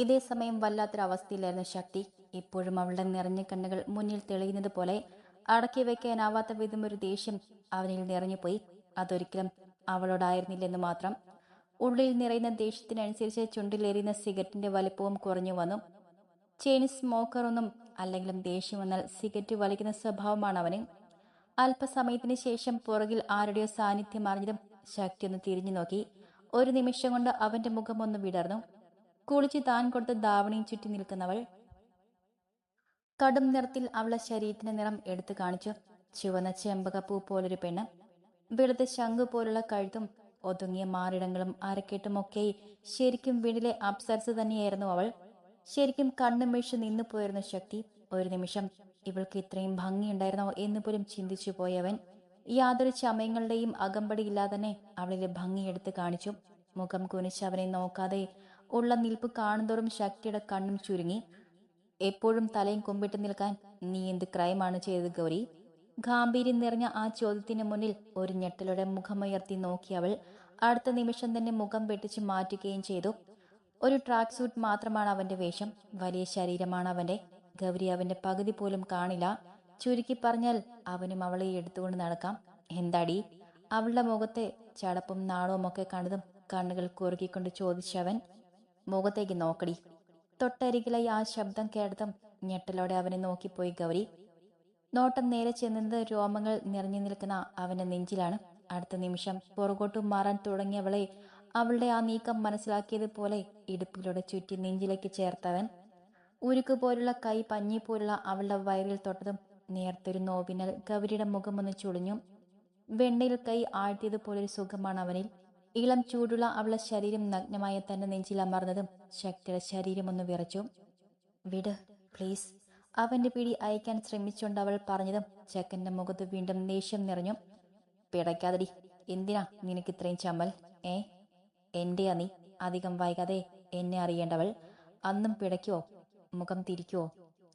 ഇതേ സമയം വല്ലാത്തൊരവസ്ഥയിലായിരുന്നു ശക്തി. ഇപ്പോഴും അവളുടെ നിറഞ്ഞ കണ്ണുകൾ മുന്നിൽ തെളിയുന്നത് പോലെ അടക്കി വെക്കാനാവാത്ത വിധം ഒരു ദേഷ്യം അവനിൽ നിറഞ്ഞുപോയി. അതൊരിക്കലും അവളോടായിരുന്നില്ലെന്ന് മാത്രം. ഉള്ളിൽ നിറയുന്ന ദേഷ്യത്തിനനുസരിച്ച് ചുണ്ടിലേറിയുന്ന സിഗരറ്റിന്റെ വലിപ്പവും കുറഞ്ഞു വന്നു. ചെയിൻ സ്മോക്കറൊന്നും അല്ലെങ്കിലും ദേഷ്യം വന്നാൽ സിഗരറ്റ് വലിക്കുന്ന സ്വഭാവമാണ് അവന്. അല്പസമയത്തിന് ശേഷം പുറകിൽ ആരുടെയോ സാന്നിധ്യം അറിഞ്ഞതും ശക്തി ഒന്ന് തിരിഞ്ഞു നോക്കി ഒരു നിമിഷം കൊണ്ട് അവന്റെ മുഖം ഒന്ന് വിടർന്നു. കുളിച്ച് താൻ കൊടുത്ത ധാവണിയും ചുറ്റി നിൽക്കുന്നവൾ കടും നിറത്തിൽ അവളെ ശരീരത്തിന്റെ നിറം എടുത്തു കാണിച്ചു. ചുവന്ന ചെമ്പകപ്പൂ പോലൊരു പെണ്ണ്. വെളുത്ത ശംഖു പോലുള്ള കഴുത്തും ഒതുങ്ങിയ മാറിടങ്ങളും അരക്കെട്ടുമൊക്കെ ശരിക്കും വീടിലെ അപ്സരസ് തന്നെയായിരുന്നു അവൾ. ശരിക്കും കണ്ണു വീഴ്ച നിന്നു പോയിരുന്ന ശക്തി. ഒരു നിമിഷം ഇവൾക്ക് ഇത്രയും ഭംഗിയുണ്ടായിരുന്നോ എന്ന് പോലും ചിന്തിച്ചു പോയവൻ യാതൊരു ചമയങ്ങളുടെയും അകമ്പടിയില്ലാതെ തന്നെ അവളിലെ ഭംഗി എടുത്ത് കാണിച്ചു. മുഖം കുനിച്ച് അവനെ നോക്കാതെ ഉള്ള നിൽപ്പ് കാണുന്തോറും ശക്തിയുടെ കണ്ണും ചുരുങ്ങി എപ്പോഴും തലയും കുമ്പിട്ട് നിൽക്കാൻ നീ എന്ത് ക്രൈമാണ് ചെയ്തത് ഗൗരി? ഗാംഭീര്യം നിറഞ്ഞ ആ ചോദ്യത്തിന് മുന്നിൽ ഒരു ഞെട്ടലോടെ മുഖമുയർത്തി നോക്കി അവൾ അടുത്ത നിമിഷം തന്നെ മുഖം വെട്ടിച്ച് മാറ്റുകയും ചെയ്തു. ഒരു ട്രാക്ക് സൂട്ട് മാത്രമാണ് അവന്റെ വേഷം വലിയ ശരീരമാണ് അവന്റെ. ഗൗരി അവന്റെ പകുതി പോലും കാണില്ല. ചുരുക്കി പറഞ്ഞാൽ അവനും അവളെ എടുത്തുകൊണ്ട് നടക്കാം. എന്താടി? അവളുടെ മുഖത്തെ ചടപ്പും നാണവും ഒക്കെ കണ്ടതും കണ്ണുകൾ കുറുകിക്കൊണ്ട് ചോദിച്ചവൻ മുഖത്തേക്ക് നോക്കടി. തൊട്ടരികിലായി ആ ശബ്ദം കേട്ടതും ഞെട്ടലോടെ അവനെ നോക്കിപ്പോയി ഗൗരി. നോട്ടം നേരെ ചെന്നത് രോമങ്ങൾ നിറഞ്ഞു നിൽക്കുന്ന അവന്റെ നെഞ്ചിലാണ്. അടുത്ത നിമിഷം പുറകോട്ട് മാറാൻ തുടങ്ങിയവളെ അവളുടെ ആ നീക്കം മനസ്സിലാക്കിയതുപോലെ ഇടുപ്പിലൂടെ ചുറ്റി നെഞ്ചിലേക്ക് ചേർത്തവൻ. ഉരുക്ക് പോലുള്ള കൈ പഞ്ഞി പോലുള്ള അവളുടെ വയറിൽ തൊട്ടതും നേർത്തൊരു നോവിനാൽ ഗൗരിയുടെ മുഖമൊന്ന് ചുളിഞ്ഞു. വെണ്ണയിൽ കൈ ആഴ്ത്തിയതുപോലൊരു സുഖമാണ് അവനിൽ. ഇളം ചൂടുള്ള അവളുടെ ശരീരം നഗ്നമായ തന്റെ നെഞ്ചിൽ അമർന്നതും ശക്തിയുടെ ശരീരം ഒന്ന് വിറച്ചു. വിട് പ്ലീസ് അവന്റെ പിടി അയക്കാൻ ശ്രമിച്ചുകൊണ്ട് അവൾ പറഞ്ഞതും ചെക്കന്റെ മുഖത്ത് വീണ്ടും ദേഷ്യം നിറഞ്ഞു. പിടയ്ക്കാതടി. എന്തിനാ നിനക്ക് ഇത്രയും ചമ്മൽ? ഏ? എന്റെയാ നീ? അധികം വൈകാതെ എന്നെ അറിയേണ്ടവൾ. അന്നും പിടയ്ക്കുവോ? മുഖം തിരിക്കുവോ?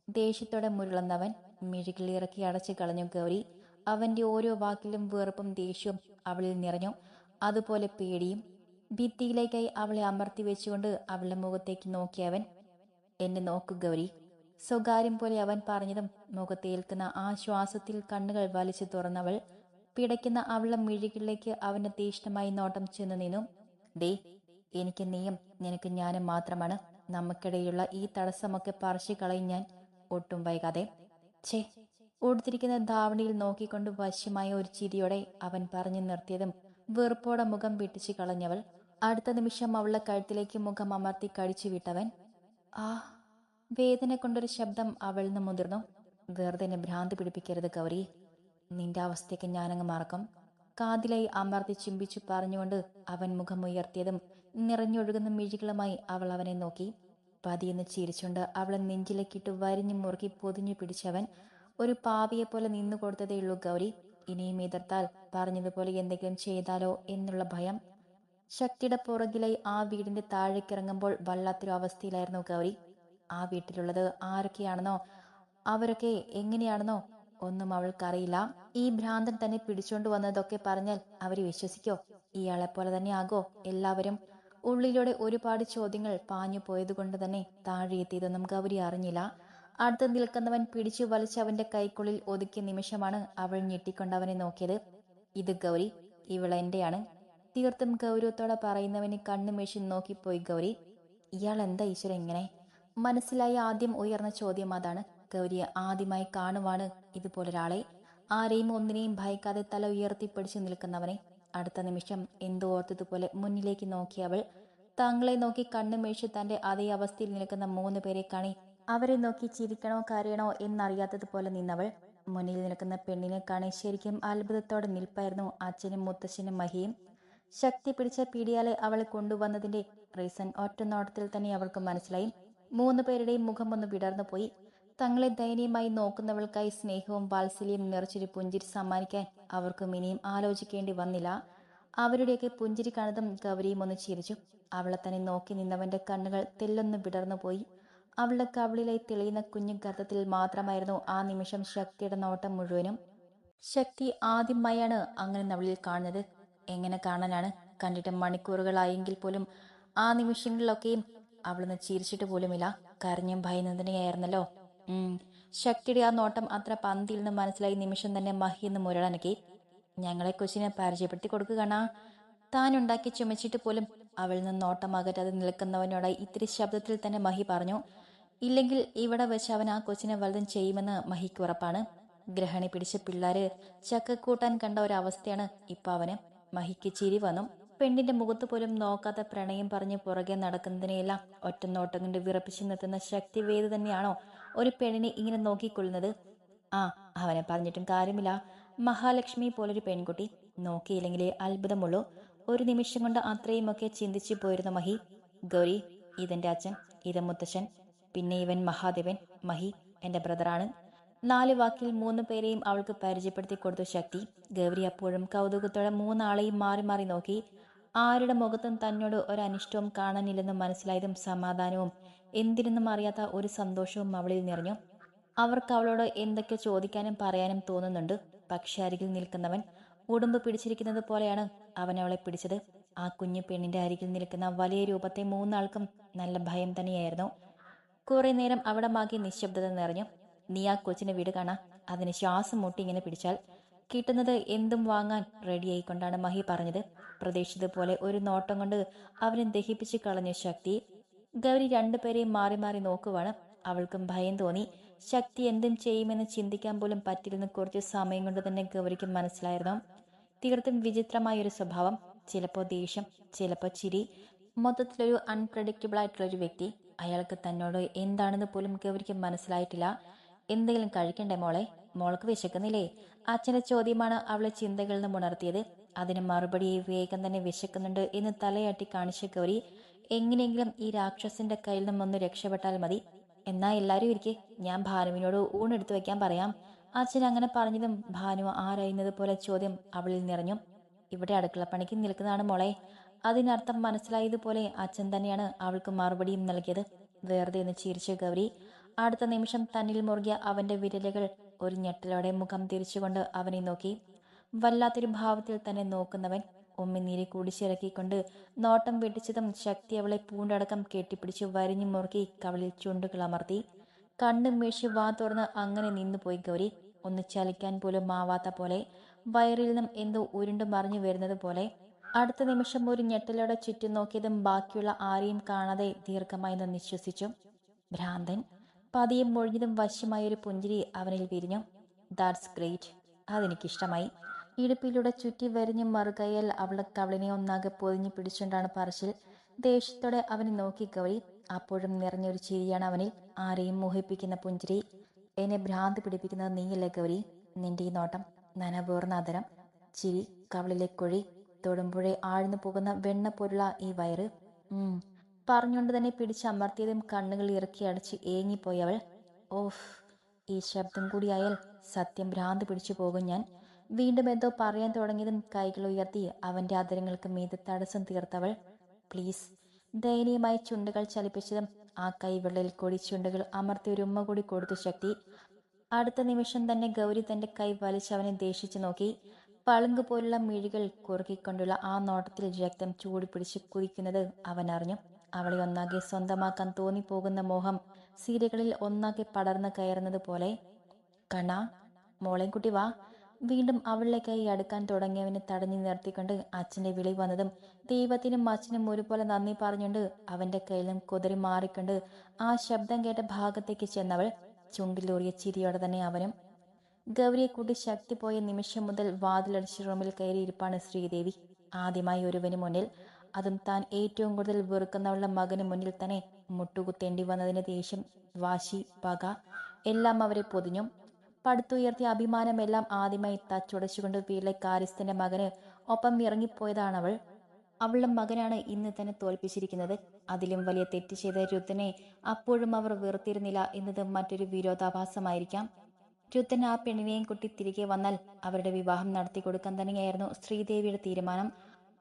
ദേഷ്യത്തോടെ മുരളുന്നവൻ മിഴികൾ ഇറക്കി അടച്ചു കളഞ്ഞു ഗൗരി. അവന്റെ ഓരോ വാക്കിലും വെറുപ്പും ദേഷ്യവും അവളിൽ നിറഞ്ഞു. അതുപോലെ പേടിയും. ഭിത്തിയിലേക്കായി അവളെ അമർത്തി വെച്ചുകൊണ്ട് അവളുടെ മുഖത്തേക്ക് നോക്കിയവൻ എന്നെ നോക്കു ഗൗരി സ്വകാര്യം പോലെ അവൻ പറഞ്ഞതും മുഖത്തേൽക്കുന്ന ആ ശ്വാസത്തിൽ കണ്ണുകൾ വലിച്ചു തുറന്നവൾ പിടയ്ക്കുന്ന അവളുടെ മിഴികളിലേക്ക് അവന്റെ തീഷ്ണമായി നോട്ടം ചെന്നു നിന്നു. ദേ എനിക്ക് നീയും നിനക്ക് ഞാനും മാത്രമാണ്. നമുക്കിടയിലുള്ള ഈ തടസ്സമൊക്കെ പറിച്ചു കളയും ഞാൻ. ഒട്ടും വൈകാതെ. ഛേ ഓടുത്തിരിക്കുന്ന ധാവണിയിൽ നോക്കിക്കൊണ്ട് വശ്യമായ ഒരു ചിരിയോടെ അവൻ പറഞ്ഞു നിർത്തിയതും വെറുപ്പോടെ മുഖം പിടിച്ചു കളഞ്ഞവൾ അടുത്ത നിമിഷം അവളുടെ കഴുത്തിലേക്ക് മുഖം അമർത്തി കടിച്ചു വിട്ടവൻ ആ വേദന കൊണ്ടൊരു ശബ്ദം അവളിൽ നിന്ന് മുതിർന്നു. വെറുതെ എന്നെ ഭ്രാന്ത് പിടിപ്പിക്കരുത് ഗൗരി. നിന്റെ അവസ്ഥയ്ക്ക് ഞാനങ്ങ് മറക്കും. കാതിലായി അമർത്തി ചുംബിച്ചു പറഞ്ഞുകൊണ്ട് അവൻ മുഖം ഉയർത്തിയതും നിറഞ്ഞൊഴുകുന്ന മിഴികളുമായി അവൾ അവനെ നോക്കി. പതിയെന്ന് ചിരിച്ചുകൊണ്ട് അവളെ നെഞ്ചിലേക്കിട്ട് വരിഞ്ഞു മുറുക്കി പൊതിഞ്ഞു പിടിച്ചവൻ ഒരു പാവിയെ പോലെ നിന്നു കൊടുത്തതേയുള്ളൂ ഗൗരി. ഇനിയും എതിർത്താൽ പറഞ്ഞതുപോലെ എന്തെങ്കിലും ചെയ്താലോ എന്നുള്ള ഭയം. ശക്തിയുടെ പുറകിലായി ആ വീടിന്റെ താഴേക്കിറങ്ങുമ്പോൾ വല്ലാത്തൊരു അവസ്ഥയിലായിരുന്നു ഗൗരി. ആ വീട്ടിലുള്ളത് ആരൊക്കെയാണെന്നോ അവരൊക്കെ എങ്ങനെയാണെന്നോ ഒന്നും അവൾക്കറിയില്ല. ഈ ഭ്രാന്തൻ തന്നെ പിടിച്ചോണ്ട് വന്നതൊക്കെ പറഞ്ഞാൽ അവർ വിശ്വസിക്കോ? ഇയാളെ പോലെ തന്നെ ആകോ എല്ലാവരും? ഉള്ളിലൂടെ ഒരുപാട് ചോദ്യങ്ങൾ പാഞ്ഞു പോയതുകൊണ്ട് തന്നെ താഴെ എത്തിയതൊന്നും ഗൗരി അറിഞ്ഞില്ല. അടുത്ത് നിൽക്കുന്നവൻ പിടിച്ചു വലിച്ച് അവന്റെ കൈക്കുള്ളിൽ ഒതുക്കിയ നിമിഷമാണ് അവൾ ഞെട്ടിക്കൊണ്ട് അവനെ നോക്കിയത്. ഇത് ഗൗരി ഇവിള എന്റെയാണ്. തീർത്തും ഗൗരവത്തോടെ പറയുന്നവന് കണ്ണുമേശി നോക്കിപ്പോയി ഗൗരി. ഇയാൾ എന്താ ഈശ്വരൻ ഇങ്ങനെ? മനസ്സിലായി ആദ്യം ഉയർന്ന ചോദ്യം അതാണ്. ഗൗരിയെ ആദ്യമായി കാണുവാണ് ഇതുപോലൊരാളെ. ആരെയും ഒന്നിനെയും ഭയക്കാതെ തല ഉയർത്തിപ്പിടിച്ചു നിൽക്കുന്നവനെ. അടുത്ത നിമിഷം എന്തോ ഓർത്തതുപോലെ മുന്നിലേക്ക് നോക്കിയവൾ തങ്ങളെ നോക്കി കണ്ണുമേഴ്ചി തന്റെ അതേ അവസ്ഥയിൽ നിൽക്കുന്ന മൂന്ന് പേരെ കാണി അവരെ നോക്കി ചിരിക്കണോ കരയണോ എന്നറിയാത്തതുപോലെ നിന്നവൾ മുന്നിൽ നിൽക്കുന്ന പെണ്ണിനെ കാണി ശരിക്കും അത്ഭുതത്തോടെ നിൽപ്പായിരുന്നു അച്ഛനും മുത്തശ്ശനും മഹിയും. ശക്തി പിടിച്ച പീഡിയാലെ അവളെ കൊണ്ടുവന്നതിന്റെ റീസൺ ഒറ്റനോട്ടത്തിൽ തന്നെ അവൾക്ക് മനസ്സിലായി. മൂന്ന് പേരുടെയും മുഖം ഒന്ന് വിടർന്നു പോയി. തങ്ങളെ ദയനീയമായി നോക്കുന്നവൾക്കായി സ്നേഹവും വാത്സല്യം നിറച്ചൊരു പുഞ്ചിരി സമ്മാനിക്കാൻ അവർക്കും ഇനിയും ആലോചിക്കേണ്ടി വന്നില്ല. അവരുടെയൊക്കെ പുഞ്ചിരി കണതും ഗൗരിയും ഒന്ന് ചിരിച്ചു. അവളെ തന്നെ നോക്കി നിന്നവന്റെ കണ്ണുകൾ തെല്ലൊന്ന് വിടർന്നു പോയി. അവളുടെ കവിളിലായി തെളിയുന്ന കുഞ്ഞു ഗർത്തത്തിൽ മാത്രമായിരുന്നു ആ നിമിഷം ശക്തിയുടെ നോട്ടം മുഴുവനും. ശക്തി ആദ്യമായാണ് അങ്ങനെ നവളിൽ കാണുന്നത്. എങ്ങനെ കാണാനാണ്? കണ്ടിട്ട് മണിക്കൂറുകളായെങ്കിൽ പോലും ആ നിമിഷങ്ങളിലൊക്കെയും അവളൊന്ന് ചിരിച്ചിട്ട് പോലുമില്ല. കരഞ്ഞും ഭയന്നതിനെയായിരുന്നല്ലോ ഉം. ശക്തിയുടെ ആ നോട്ടം അത്ര പന്തിയിൽ നിന്ന് മനസ്സിലായി നിമിഷം തന്നെ മഹി എന്ന് മുരളനക്കി. ഞങ്ങളെ കൊച്ചിനെ പരിചയപ്പെടുത്തി കൊടുക്കുകയാണ താനുണ്ടാക്കി ചുമച്ചിട്ട് പോലും അവളിൽ നിന്ന് നോട്ടം അകറ്റാതെ നിൽക്കുന്നവനോടായി ഇത്തിരി ശബ്ദത്തിൽ തന്നെ മഹി പറഞ്ഞു. ഇല്ലെങ്കിൽ ഇവിടെ വെച്ച് അവൻ ആ കൊച്ചിനെ വലുതും ചെയ്യുമെന്ന് മഹിക്ക് ഉറപ്പാണ്. ഗ്രഹണി പിടിച്ച പിള്ളേര് ചക്കക്കൂട്ടാൻ കണ്ട ഒരവസ്ഥയാണ് ഇപ്പൊ അവന്. മഹിക്ക് ചിരി വന്നു. പെണ്ണിന്റെ മുഖത്ത് പോലും നോക്കാത്ത പ്രണയം പറഞ്ഞ് പുറകെ നടക്കുന്നതിനെയെല്ലാം ഒറ്റ നോട്ടം കൊണ്ട് വിറപ്പിച്ചു നിർത്തുന്ന ശക്തിവേദ തന്നെയാണോ ഒരു പെണ്ണിനെ ഇങ്ങനെ നോക്കിക്കൊള്ളുന്നത്? ആ അവനെ പറഞ്ഞിട്ടും കാര്യമില്ല. മഹാലക്ഷ്മി പോലൊരു പെൺകുട്ടി. നോക്കിയില്ലെങ്കിലേ അത്ഭുതമുള്ളൂ. ഒരു നിമിഷം കൊണ്ട് അത്രയുമൊക്കെ ചിന്തിച്ചു പോയിരുന്ന മഹി. ഗൗരി ഇതെന്റെ അച്ഛൻ ഇത് മുത്തശ്ശൻ. പിന്നെ ഇവൻ മഹാദേവൻ മഹി എന്റെ ബ്രദറാണ്. നാല് വാക്കിൽ മൂന്ന് പേരെയും അവൾക്ക് പരിചയപ്പെടുത്തി കൊടുത്തു ശക്തി. ഗൗരി അപ്പോഴും കൗതുകത്തോടെ മൂന്നാളെയും മാറി മാറി നോക്കി. ആരുടെ മുഖത്തും തന്നോട് ഒരു അനിഷ്ടവും കാണാനില്ലെന്ന് മനസ്സിലായതും സമാധാനവും എന്തിനെന്നും അറിയാത്ത ഒരു സന്തോഷവും അവളിൽ നിറഞ്ഞു. അവർക്ക് അവളോട് എന്തൊക്കെ ചോദിക്കാനും പറയാനും തോന്നുന്നുണ്ട്. പക്ഷെ അരികിൽ നിൽക്കുന്നവൻ ഉടുമ്പ് പിടിച്ചിരിക്കുന്നത് പോലെയാണ് അവൻ അവളെ പിടിച്ചത്. ആ കുഞ്ഞു പെണ്ണിന്റെ അരികിൽ നിൽക്കുന്ന വലിയ രൂപത്തെ മൂന്നാൾക്കും നല്ല ഭയം തന്നെയായിരുന്നു. കുറെ നേരം അവിടെ മാകി നിശബ്ദത നിറഞ്ഞു. നീ ആ കൊച്ചിനെ വീട് കാണാ. അതിന് ശ്വാസം മുട്ടി ഇങ്ങനെ പിടിച്ചാൽ കിട്ടുന്നത് എന്തും വാങ്ങാൻ റെഡിയായിക്കൊണ്ടാണ് മഹി പറഞ്ഞത്. പ്രതീക്ഷിച്ചതുപോലെ ഒരു നോട്ടം കൊണ്ട് അവനെ ദഹിപ്പിച്ച് കളഞ്ഞ ശക്തി ഗൗരി രണ്ടുപേരെയും മാറി മാറി നോക്കുവാണ്. അവൾക്കും ഭയം തോന്നി. ശക്തി എന്തും ചെയ്യുമെന്ന് ചിന്തിക്കാൻ പോലും പറ്റില്ലെന്ന് കുറച്ച് സമയം കൊണ്ട് തന്നെ ഗൗരിക്ക് മനസ്സിലായിരുന്നു. തീർത്തും വിചിത്രമായ ഒരു സ്വഭാവം. ചിലപ്പോൾ ദേഷ്യം ചിലപ്പോൾ ചിരി. മൊത്തത്തിലൊരു അൺപ്രഡിക്റ്റബിൾ ആയിട്ടുള്ള ഒരു വ്യക്തി. അയാൾക്ക് തന്നോട് എന്താണെന്ന് പോലും ഗൗരിക്ക് മനസ്സിലായിട്ടില്ല. എന്തെങ്കിലും കഴിക്കണ്ടേ മോളെ? മോൾക്ക് വിശക്കുന്നില്ലേ? അച്ഛന്റെ ചോദ്യമാണ് അവളെ ചിന്തകളിൽ നിന്ന് ഉണർത്തിയത്. അതിന് മറുപടി വേഗം തന്നെ വിശക്കുന്നുണ്ട് എന്ന് തലയാട്ടി കാണിച്ച ഗൗരി എങ്ങനെയെങ്കിലും ഈ രാക്ഷസിന്റെ കയ്യിൽ നിന്നും ഒന്ന് രക്ഷപ്പെട്ടാൽ മതി. എന്നാ എല്ലാരും ഇരിക്കെ. ഞാൻ ഭാനുവിനോട് ഊണെടുത്തു വെക്കാൻ പറയാം. അച്ഛൻ അങ്ങനെ പറഞ്ഞതും ഭാനു ആരായുന്നത് പോലെ ചോദ്യം അവളിൽ നിറഞ്ഞു. ഇവിടെ അടുക്കളപ്പണിക്ക് നിൽക്കുന്നതാണ് മോളെ. അതിനർത്ഥം മനസ്സിലായതുപോലെ അച്ഛൻ തന്നെയാണ് അവൾക്ക് മറുപടിയും നൽകിയത്. വെറുതെ ഒന്ന് ചിരിച്ചു ഗൗരി അടുത്ത നിമിഷം തന്നിൽ മുറുകിയ അവന്റെ വിരലുകൾ ഒരു ഞെട്ടലോടെ മുഖം തിരിച്ചുകൊണ്ട് അവനെ നോക്കി. വല്ലാത്തൊരു ഭാവത്തിൽ തന്നെ നോക്കുന്നവൻ ഉമ്മിനീരെ കൂടിച്ചിറക്കിക്കൊണ്ട് നോട്ടം വെട്ടിച്ചതും ശക്തി അവളെ പൂണ്ടടക്കം കെട്ടിപ്പിടിച്ച് വരിഞ്ഞു മുറുക്കി കവളിൽ ചുണ്ടുകൾ അമർത്തി. കണ്ണും വീഴ്ച വാ തുറന്ന് അങ്ങനെ നിന്നുപോയി ഗൗരി. ഒന്ന് ചലിക്കാൻ പോലും ആവാത്ത പോലെ വയറിൽ നിന്നും എന്തോ ഉരുണ്ടു മറിഞ്ഞു വരുന്നത് പോലെ അടുത്ത നിമിഷം ഒരു ഞെട്ടലോടെ ചുറ്റും നോക്കിയതും ബാക്കിയുള്ള ആരെയും കാണാതെ ദീർഘമായി നിന്ന് നിശ്വസിച്ചു ഭ്രാന്തൻ പതിയും മൊഴിഞ്ഞതും വശ്യമായൊരു പുഞ്ചിരി അവനിൽ വിരിഞ്ഞു. That's great. അതെനിക്കിഷ്ടമായി. ഇടുപ്പിലൂടെ ചുറ്റി വരിഞ്ഞ് മറുകയൽ അവളെ കവളിനെ ഒന്നാകെ പൊതിഞ്ഞു പിടിച്ചുകൊണ്ടാണ് പറച്ചിൽ. ദേഷ്യത്തോടെ അവനെ നോക്കി ഗൗരി അപ്പോഴും നിറഞ്ഞൊരു ചിരിയാണ് അവനിൽ. ആരെയും മോഹിപ്പിക്കുന്ന പുഞ്ചിരി. എന്നെ ഭ്രാന്ത് പിടിപ്പിക്കുന്നത് നീയല്ലേ ഗൗരി? നിന്റെ ഈ നോട്ടം നനപൂർണ അതരം ചിരി കവളിലെ കുഴി തൊടുമ്പുഴെ ആഴ്ന്നു പോകുന്ന വെണ്ണ പോലുള്ള ഈ വയറ്. പറഞ്ഞുകൊണ്ട് തന്നെ പിടിച്ചമർത്തിയതും കണ്ണുകൾ ഇറക്കി അടച്ച് ഏങ്ങിപ്പോയി അവൾ. ഓഫ്. ഈ ശബ്ദം കൂടിയായാൽ സത്യം ഭ്രാന്ത് പിടിച്ചു പോകും ഞാൻ. വീണ്ടും എന്തോ പറയാൻ തുടങ്ങിയതും കൈകൾ ഉയർത്തി അവന്റെ ആദരങ്ങൾക്ക് മീത് തടസ്സം തീർത്തവൾ. പ്ലീസ്. ദയനീയമായി ചുണ്ടുകൾ ചലിപ്പിച്ചതും ആ കൈവിള്ളയിൽ കൂടി ചുണ്ടുകൾ അമർത്തി ഒരു ഉമ്മ കൂടി കൊടുത്തു ശക്തി. അടുത്ത നിമിഷം തന്നെ ഗൗരി തന്റെ കൈ വലിച്ചവനെ ദേഷിച്ചു നോക്കി. പളുങ്ക് പോലുള്ള മിഴികൾ കുറുക്കിക്കൊണ്ടുള്ള ആ നോട്ടത്തിൽ രക്തം ചൂട് പിടിച്ച് കുതിക്കുന്നത് അവൻ അറിഞ്ഞു. അവളെ ഒന്നാകെ സ്വന്തമാക്കാൻ തോന്നിപ്പോകുന്ന മോഹം സീരകളിൽ ഒന്നാകെ പടർന്നു കയറുന്നത് പോലെ കണ മോളെയും കുട്ടി വാ. വീണ്ടും അവളിലേക്കായി അടുക്കാൻ തുടങ്ങിയവനെ തടഞ്ഞു നിർത്തിക്കൊണ്ട് അച്ഛന്റെ വിളി വന്നതും ദൈവത്തിനും അച്ഛനും ഒരുപോലെ നന്ദി പറഞ്ഞുകൊണ്ട് അവന്റെ കയ്യിലും കുതിരി മാറിക്കൊണ്ട് ആ ശബ്ദം കേട്ട ഭാഗത്തേക്ക് ചെന്നവൾ ചുണ്ടിലൂറിയ ചിരിയോടെ തന്നെ അവനും ഗൗരിയെ കൂട്ടി ശക്തി പോയ നിമിഷം മുതൽ വാതിലടിച്ച് റൂമിൽ കയറിയിരിപ്പാണ് ശ്രീദേവി. ആദ്യമായി ഒരുവന് മുന്നിൽ അതും താൻ ഏറ്റവും കൂടുതൽ വെറുക്കുന്നവളുടെ മകന് മുന്നിൽ തന്നെ മുട്ടുകുത്തേണ്ടി വന്നതിന് ദേഷ്യം വാശി പക എല്ലാം അവരെ പൊതിഞ്ഞു. പടുത്തുയർത്തിയ അഭിമാനമെല്ലാം ആദ്യമായി തച്ചുടച്ചുകൊണ്ട് വീട്ടിലെ കാര്യസ്ഥന്റെ മകന് ഒപ്പം ഇറങ്ങിപ്പോയതാണ് അവൾ അവളുടെ മകനാണ് ഇന്ന് തന്നെ തോൽപ്പിച്ചിരിക്കുന്നത്. അതിലും വലിയ തെറ്റ് ചെയ്ത രുദ്ധനെ അപ്പോഴും അവർ വെറുത്തിരുന്നില്ല എന്നത് മറ്റൊരു വിരോധാഭാസമായിരിക്കാം. രുത്തൻ ആ പെണ്ണിനെയും കുട്ടി തിരികെ വന്നാൽ അവരുടെ വിവാഹം നടത്തി കൊടുക്കാൻ തന്നെയായിരുന്നു ശ്രീദേവിയുടെ തീരുമാനം.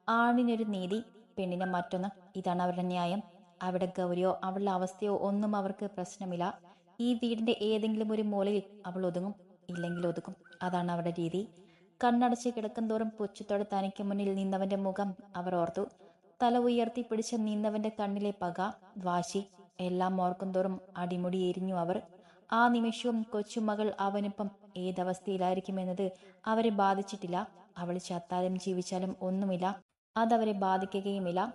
ആണിനൊരു നീതി പെണ്ണിനെ മറ്റൊന്ന്. ഇതാണ് അവരുടെ ന്യായം. അവിടെ ഗൗരിയോ അവളുടെ അവസ്ഥയോ ഒന്നും അവർക്ക് പ്രശ്നമില്ല. ഈ വീടിന്റെ ഏതെങ്കിലും ഒരു മൂലയിൽ അവൾ ഒതുങ്ങും ഇല്ലെങ്കിൽ ഒതുക്കും. അതാണ് അവരുടെ രീതി. കണ്ണടച്ച് കിടക്കും തോറും പുച്ഛത്തോടെ തനിക്ക് മുന്നിൽ നിന്നവന്റെ മുഖം അവർ ഓർത്തു. തല ഉയർത്തി പിടിച്ച നിന്നവന്റെ കണ്ണിലെ പക വാശി എല്ലാം ഓർക്കും തോറും അടിമുടി എരിഞ്ഞു അവർ. ആ നിമിഷവും കൊച്ചുമകൾ അവനൊപ്പം ഏതവസ്ഥയിലായിരിക്കുമെന്നത് അവരെ ബാധിച്ചിട്ടില്ല. അവൾ ചത്താലും ജീവിച്ചാലും ഒന്നുമില്ല. അതവരെ ബാധിക്കുകയുമില്ല.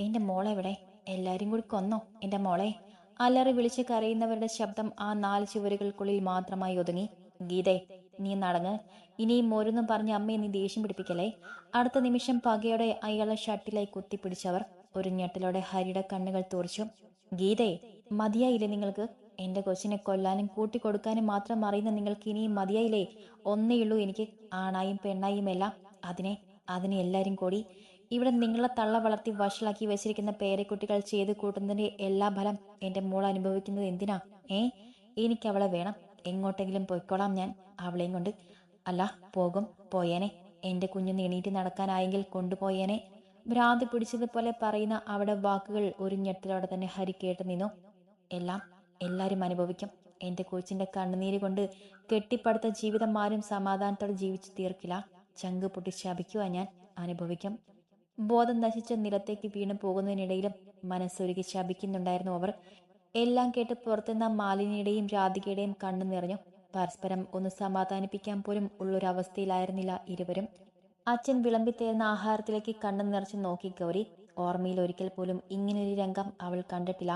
എന്റെ മോളെവിടെ? എല്ലാരും കൂടി കൊന്നോ? എന്റെ മോളെ? അല്ലറി വിളിച്ച് കരയുന്നവരുടെ ശബ്ദം ആ നാല് ചുവരുകൾക്കുള്ളിൽ മാത്രമായി ഒതുങ്ങി. ഗീതേ നീ നടങ്ങ് ഇനിയും മോരൊന്നും പറഞ്ഞ് അമ്മയെ നീ ദേഷ്യം പിടിപ്പിക്കലേ അടുത്ത നിമിഷം പകയോടെ അയാളെ ഷട്ടിലായി കുത്തിപ്പിടിച്ചവർ ഒരു ഞെട്ടലോടെ ഹരിയുടെ കണ്ണുകൾ തുറച്ചു. ഗീതേ മതിയായില്ലേ നിങ്ങൾക്ക്? എന്റെ കൊച്ചിനെ കൊല്ലാനും കൂട്ടിക്കൊടുക്കാനും മാത്രം അറിയുന്ന നിങ്ങൾക്ക് ഇനിയും മതിയായില്ലേ? ഒന്നേയുള്ളൂ എനിക്ക് ആണായും പെണ്ണായും എല്ലാം. അതിനെ അതിനെ എല്ലാവരും കൂടി. ഇവിടെ നിങ്ങളെ തള്ള വളർത്തി വഷളാക്കി വെച്ചിരിക്കുന്ന പേരക്കുട്ടികൾ ചെയ്ത് കൂട്ടുന്നതിന്റെ എല്ലാ ഫലം എന്റെ മോൾ അനുഭവിക്കുന്നത് എന്തിനാ? ഏ? എനിക്ക് അവളെ വേണം. എങ്ങോട്ടെങ്കിലും പൊയ്ക്കോളാം ഞാൻ അവളെയും കൊണ്ട്. അല്ല പോകും. പോയേനെ. എന്റെ കുഞ്ഞു എണീറ്റ് നടക്കാനായെങ്കിൽ കൊണ്ടുപോയേനെ. ഭ്രാന്ത് പിടിച്ചതുപോലെ പറയുന്ന അവിടെ വാക്കുകൾ ഒരു ഞെട്ടലോടെ തന്നെ ഹരി കേട്ടു നിന്നു. എല്ലാം എല്ലാരും അനുഭവിക്കും. എന്റെ കൊച്ചിന്റെ കണ്ണുനീര് കൊണ്ട് കെട്ടിപ്പടുത്ത ജീവിതം ആരും സമാധാനത്തോടെ ജീവിച്ചു തീർക്കില്ല. ചങ്ക് പൊട്ടി ഞാൻ. അനുഭവിക്കും. ബോധം നശിച്ച നിലത്തേക്ക് വീണു പോകുന്നതിനിടയിലും മനസ്സൊരുക്കി ശപിക്കുന്നുണ്ടായിരുന്നു അവർ. എല്ലാം കേട്ട് പുറത്തുനിന്ന മാലിനിയുടെയും രാധികയുടെയും കണ്ണു നിറഞ്ഞു. പരസ്പരം ഒന്ന് സമാധാനിപ്പിക്കാൻ പോലും ഉള്ളൊരവസ്ഥയിലായിരുന്നില്ല ഇരുവരും. അച്ഛൻ വിളമ്പിത്തേരുന്ന ആഹാരത്തിലേക്ക് കണ്ണു നിറച്ച് നോക്കി ഗൗരി. ഓർമ്മയിൽ ഒരിക്കൽ പോലും ഇങ്ങനൊരു രംഗം അവൾ കണ്ടിട്ടില്ല.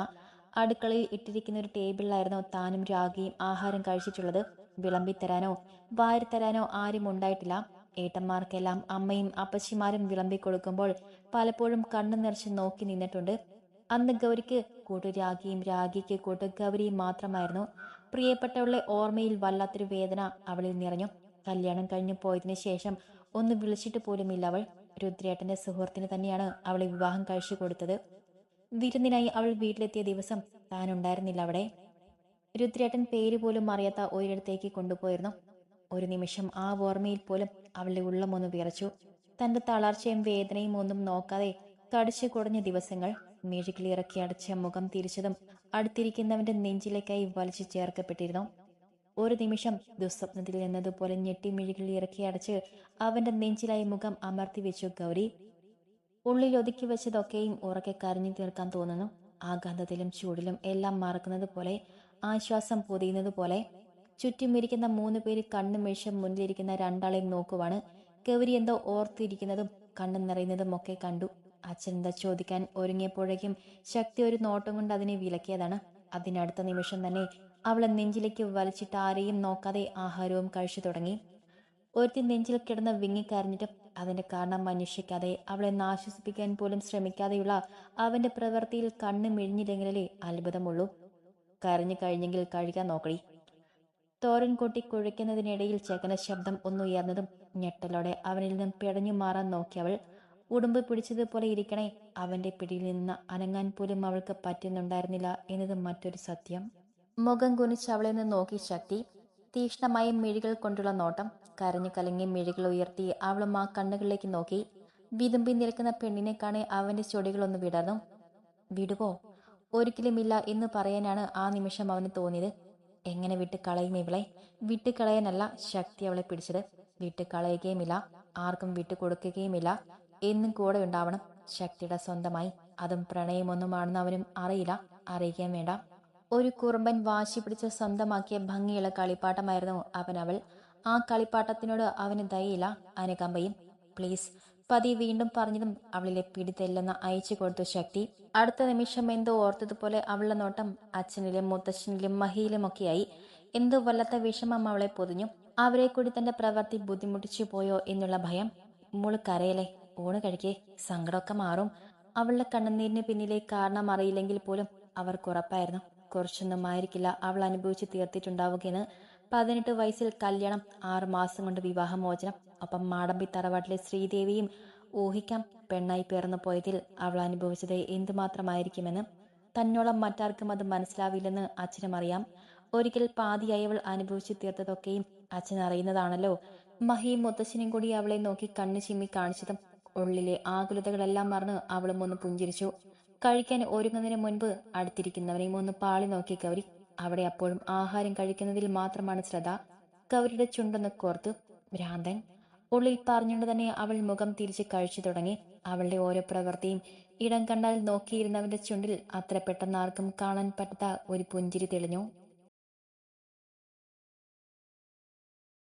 അടുക്കളയിൽ ഇട്ടിരിക്കുന്ന ഒരു ടേബിളിലായിരുന്നു താനും രാഗിയും ആഹാരം കഴിച്ചിട്ടുള്ളത്. വിളമ്പിത്തരാനോ വാരിത്തരാനോ ആരും ഉണ്ടായിട്ടില്ല. ഏട്ടന്മാർക്കെല്ലാം അമ്മയും അപ്പച്ചിമാരും വിളമ്പി കൊടുക്കുമ്പോൾ പലപ്പോഴും കണ്ണു നിറച്ച് നോക്കി നിന്നിട്ടുണ്ട്. അന്ന് ഗൗരിക്ക് കൂട്ടു രാഗിയും രാഗിക്ക് കൂട്ടു ഗൗരിയും മാത്രമായിരുന്നു. പ്രിയപ്പെട്ടവളുടെ ഓർമ്മയിൽ വല്ലാത്തൊരു വേദന അവളിൽ നിറഞ്ഞു. കല്യാണം കഴിഞ്ഞു പോയതിനു ശേഷം ഒന്ന് വിളിച്ചിട്ട് പോലുമില്ല അവൾ. രുദ്രേട്ടന്റെ സുഹൃത്തിന് തന്നെയാണ് അവളെ വിവാഹം കഴിച്ചു കൊടുത്തത്. വിരുന്നിനായി അവൾ വീട്ടിലെത്തിയ ദിവസം താൻ ഉണ്ടായിരുന്നില്ല അവിടെ. രുദ്രേട്ടൻ പേര് പോലും അറിയാത്ത ഒരിടത്തേക്ക് കൊണ്ടുപോയിരുന്നു. ഒരു നിമിഷം ആ ഓർമ്മയിൽ പോലും അവളുടെ ഉള്ളമൊന്ന് വിറച്ചു. തന്റെ തളർച്ചയും വേദനയും ഒന്നും നോക്കാതെ കടിച്ചു കുടഞ്ഞ ദിവസങ്ങൾ മിഴികളിറക്കി അടച്ച മുഖം തിരിച്ചതും അടുത്തിരിക്കുന്നവന്റെ നെഞ്ചിലേക്കായി വലിച്ചു ചേർക്കപ്പെട്ടിരുന്നു. ഒരു നിമിഷം ദുസ്വപ്നത്തിൽ നിന്നതുപോലെ ഞെട്ടി മിഴികൾ ഇറക്കി അടച്ച് അവന്റെ നെഞ്ചിലായി മുഖം അമർത്തി വെച്ചു ഗൗരി. ഉള്ളിൽ ഒതുക്കി വെച്ചതൊക്കെയും ഉറക്കെ കരഞ്ഞു തീർക്കാൻ തോന്നുന്നു. ആഘാതത്തിലും ചൂടിലും എല്ലാം മറക്കുന്നത് പോലെ ആശ്വാസം പൊതിയുന്നത് പോലെ ചുറ്റുമിരിക്കുന്ന മൂന്ന് പേര് കണ്ണു മിഴിച്ച് മുന്നിലിരിക്കുന്ന രണ്ടാളെയും നോക്കുവാണ്. ഗൗരി എന്തോ ഓർത്തിരിക്കുന്നതും കണ്ണു നിറയുന്നതും ഒക്കെ കണ്ടു. അച്ഛൻ എന്താ ചോദിക്കാൻ ഒരുങ്ങിയപ്പോഴേക്കും ശക്തി ഒരു നോട്ടം കൊണ്ട് അതിനെ വിലക്കിയതാണ്. അതിനടുത്ത നിമിഷം തന്നെ അവളെ നെഞ്ചിലേക്ക് വലിച്ചിട്ട് ആരെയും നോക്കാതെ ആഹാരവും കഴിച്ചു തുടങ്ങി. ഒരുത്തി നെഞ്ചിൽ കിടന്ന് വിങ്ങിക്കരഞ്ഞിട്ടും അതിന്റെ കാരണം അന്വേഷിക്കാതെ അവളെ നാശ്വസിപ്പിക്കാൻ പോലും ശ്രമിക്കാതെയുള്ള അവന്റെ പ്രവൃത്തിയിൽ കണ്ണ് മിഴിഞ്ഞില്ലെങ്കിലേ അത്ഭുതമുള്ളൂ. കരഞ്ഞു കഴിഞ്ഞെങ്കിൽ കഴിക്കാൻ നോക്കടി. തോരൻ കൊട്ടി കുഴയ്ക്കുന്നതിനിടയിൽ ചെകന ശബ്ദം ഒന്നുയർന്നതും ഞെട്ടലോടെ അവനിൽ നിന്നും പിടഞ്ഞു മാറാൻ നോക്കിയവൾ ഉടുമ്പ് പിടിച്ചതുപോലെ ഇരിക്കണേ അവന്റെ പിടിയിൽ നിന്ന് അനങ്ങാൻ പോലും അവൾക്ക് പറ്റുന്നുണ്ടായിരുന്നില്ല എന്നത് മറ്റൊരു സത്യം. മുഖം കുനിച്ച് അവളെ നിന്ന് നോക്കി ശക്തി. തീക്ഷ്ണമായ മിഴികൾ കൊണ്ടുള്ള നോട്ടം. കരഞ്ഞു കലങ്ങിയ മിഴികൾ ഉയർത്തി അവളും ആ കണ്ണുകളിലേക്ക് നോക്കി. വിതുമ്പി നിൽക്കുന്ന പെണ്ണിനെ കാണെ അവന്റെ ചൊടികളൊന്ന് വിടർന്നു. വിടുവോ? ഒരിക്കലുമില്ല എന്ന് പറയാനാണ് ആ നിമിഷം അവന് തോന്നിയത്. എങ്ങനെ വിട്ട് കളയും ഇവളെ? വിട്ട് കളയാനല്ല ശക്തി അവളെ പിടിച്ചത്. വിട്ട് കളയുകയുമില്ല ആർക്കും വിട്ടു കൊടുക്കുകയുമില്ല എന്നും കൂടെ ഉണ്ടാവണം. ശക്തിയുടെ സ്വന്തമായി. അതും പ്രണയമൊന്നുമാണെന്ന് അവനും അറിയില്ല. അറിയിക്കാൻ വേണ്ട. ഒരു കുറുമ്പൻ വാശി പിടിച്ച് സ്വന്തമാക്കിയ ഭംഗിയുള്ള കളിപ്പാട്ടമായിരുന്നു അവൻ അവൾ ആ കളിപ്പാട്ടത്തിനോട് അവന് ദയയില്ല. അനുകമ്പയും പ്ലീസ് പതി വീണ്ടും പറഞ്ഞതും അവളിലെ പിടിതെല്ലെന്ന് അയച്ചു കൊടുത്തു ശക്തി. അടുത്ത നിമിഷം എന്തോ ഓർത്തതുപോലെ അവളുടെ നോട്ടം അച്ഛനിലും മുത്തശ്ശനിലും മഹിയിലുമൊക്കെയായി. എന്തോ വല്ലാത്ത വിഷമം അവളെ പൊതിഞ്ഞു. അവരെ കൂടി തന്റെ പ്രവൃത്തി ബുദ്ധിമുട്ടിച്ചു പോയോ എന്നുള്ള ഭയം. മോൾ കരയല്ലേ? ഊണ് കഴിക്കേ? സങ്കടമൊക്കെ മാറും. അവളുടെ കണ്ണുനീരിന് പിന്നിലെ കാരണം അറിയില്ലെങ്കിൽ പോലും അവർക്ക് ഉറപ്പായിരുന്നു. കുറച്ചൊന്നും ആയിരിക്കില്ല അവൾ അനുഭവിച്ച് തീർത്തിട്ടുണ്ടാവുകയെന്ന് പതിനെട്ട് വയസ്സിൽ കല്യാണം ആറ് മാസം കൊണ്ട് വിവാഹമോചനം ഒപ്പം മാടമ്പി തറവാട്ടിലെ ശ്രീദേവിയും ഊഹിക്കാം പെണ്ണായി പേർന്നു പോയതിൽ അവൾ അനുഭവിച്ചത് എന്തുമാത്രമായിരിക്കുമെന്ന്. തന്നോളം മറ്റാർക്കും അത് മനസ്സിലാവില്ലെന്ന് അച്ഛനും അറിയാം ഒരിക്കൽ പാതിയായി അവൾ അനുഭവിച്ചു തീർത്തതൊക്കെയും അച്ഛൻ അറിയുന്നതാണല്ലോ. മഹിയും മുത്തശ്ശനും കൂടി അവളെ നോക്കി കണ്ണു ചിമ്മി കാണിച്ചതും ഉള്ളിലെ ആകുലതകളെല്ലാം മറന്ന് അവളും ഒന്ന് പുഞ്ചിരിച്ചു. കഴിക്കാൻ ഒരുങ്ങുന്നതിന് മുൻപ് അടുത്തിരിക്കുന്നവരെയും ഒന്ന് പാളി നോക്കി ഗൗരി അവിടെ അപ്പോഴും ആഹാരം കഴിക്കുന്നതിൽ മാത്രമാണ് ശ്രദ്ധ. ഗൗരിയുടെ ചുണ്ടൊന്ന് കോർത്തു ഭ്രാന്തൻ ഉള്ളിൽ പറഞ്ഞുകൊണ്ട് തന്നെ അവൾ മുഖം തിരിച്ച് കഴിച്ചു തുടങ്ങി. അവളുടെ ഓരോ പ്രവൃത്തിയും ഇടം കണ്ടാൽ നോക്കിയിരുന്നവന്റെ ചുണ്ടിൽ അത്ര പെട്ടെന്ന് ആർക്കും കാണാൻ പറ്റാത്ത ഒരു പുഞ്ചിരി തെളിഞ്ഞു.